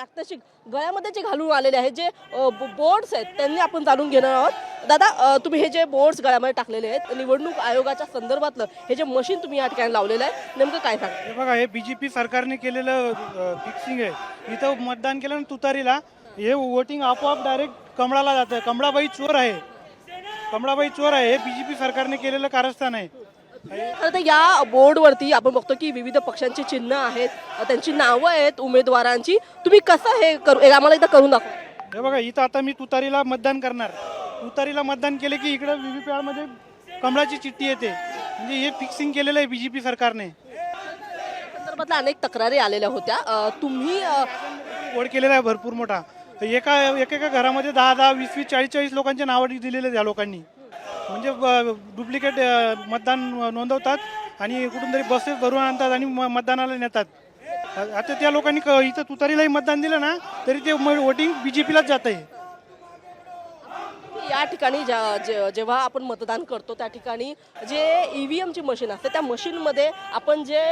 प्रात्यक्षिक गळ्यामध्ये जे घालून आलेले आहेत जे बोर्ड्स आहेत त्यांनी आपण जाणून घेणार आहोत. दादा तुम्ही हे जे बोर्ड्स गळ्यामध्ये टाकलेले आहेत निवडणूक आयोगाच्या संदर्भातलं हे जे मशीन तुम्ही या ठिकाणी लावलेलं आहे नेमकं काय सांगा? हे बघा हे बीजेपी सरकारने केलेलं फिक्सिंग आहे. इथं मतदान केलं ना तुतारीला हे वोटिंग आपोआप डायरेक्ट कमळाला जातं. कमळाबाई चोर आहे. कमळाबाई चोर आहे. हे बीजेपी सरकारने केलेलं कारस्थान आहे. खरं तर या बोर्डवरती आपण बघतो की विविध पक्षांची चिन्ह आहेत. त्यांची नावं आहेत उमेदवारांची. तुम्ही कसं हे करू आम्हाला एकदा करून दाखवा. हे बघा इथं आता मी तुतारीला मतदान करणार. तुतारीला मतदान केले की इकडं व्हीव्हीपॅडमध्ये कमळाची चिठ्ठी येते. म्हणजे हे फिक्सिंग केलेलं आहे बीजेपी सरकारने. संदर्भातल्या अनेक तक्रारी आलेल्या होत्या. तुम्ही वड केलेला आहे भरपूर मोठा. एका एकेका घरामध्ये दहा दहा वीस वीस चाळीस चाळीस लोकांचे नावं दिलेले आहेत या लोकांनी. म्हणजे डुप्लिकेट मतदान नोंदवतात आणि कुठून तरी बसेस भरून आणतात आणि म- मतदानाला नेतात. आता त्या लोकांनी क- इथं तुतारीलाही मतदान दिलं ना तरी ते वोटिंग पीलाच जात आहे या ठिकाणी ज्या जे- जेव्हा आपण मतदान करतो त्या ठिकाणी जे ई व्ही एमची मशीन असते त्या मशीनमध्ये आपण जे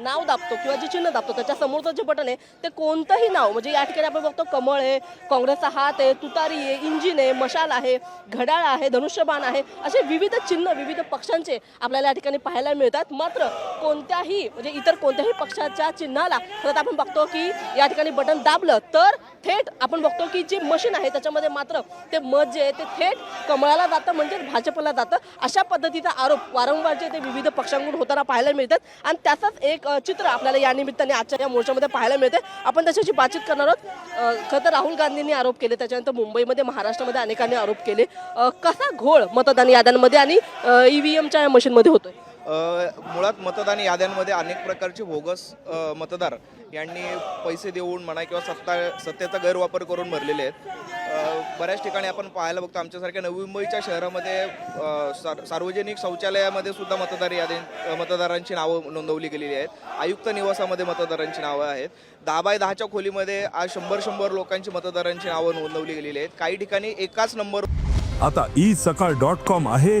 नाव दाबतो किंवा जे चिन्ह दाबतो त्याच्या समोरचं जे बटन आहे ते कोणतंही नाव म्हणजे या ठिकाणी आपण बघतो कमळ आहे काँग्रेसचा हात आहे तुतारी आहे इंजिन आहे मशाल आहे घड्याळ आहे धनुष्यबाण आहे असे विविध चिन्ह विविध पक्षांचे आपल्याला या ठिकाणी पाहायला मिळतात. मात्र कोणत्याही म्हणजे इतर कोणत्याही पक्षाच्या चिन्हाला खरं तर आपण बघतो की या ठिकाणी बटन दाबलं तर थेट आपण बघतो की जे मशीन आहे त्याच्यामध्ये मात्र ते मत जे आहे ते थेट कमळाला जातं म्हणजेच भाजपला जातं. अशा पद्धतीचा आरोप वारंवार जे ते विविध पक्षांकडून होताना पाहायला मिळतात. आणि त्याचाच एक चित्र आपल्याला या निमित्ताने आजच्या या मोर्चामध्ये पाहायला मिळते. आपण त्याच्याशी बातचीत करणार आहोत. खरं तर राहुल गांधींनी आरोप केले त्याच्यानंतर मुंबईमध्ये महाराष्ट्रामध्ये अनेकांनी आरोप केले. कसा घोळ मतदान याद्यांमध्ये आणि ईव्हीएमच्या मशीनमध्ये होतोय? मुळात मतदान याद्यांमध्ये अनेक प्रकारचे बोगस मतदार यांनी पैसे देऊन म्हणा किंवा सत्ता सत्तेचा गैरवापर करून भरलेले आहेत. बऱ्याच ठिकाणी आपण पाहायला बघतो आमच्यासारख्या नवी मुंबईच्या शहरामध्ये सार- सार्वजनिक शौचालयामध्ये सुद्धा मतदार यादी मतदारांची नावं नोंदवली गेलेली आहेत. आयुक्त निवासामध्ये मतदारांची नावं आहेत. दहा बाय दहाच्या खोलीमध्ये आज शंभर शंभर लोकांची मतदारांची नावं नोंदवली गेलेली आहेत. काही ठिकाणी एकाच नंबर आता ई सकाळ डॉट कॉम आहे.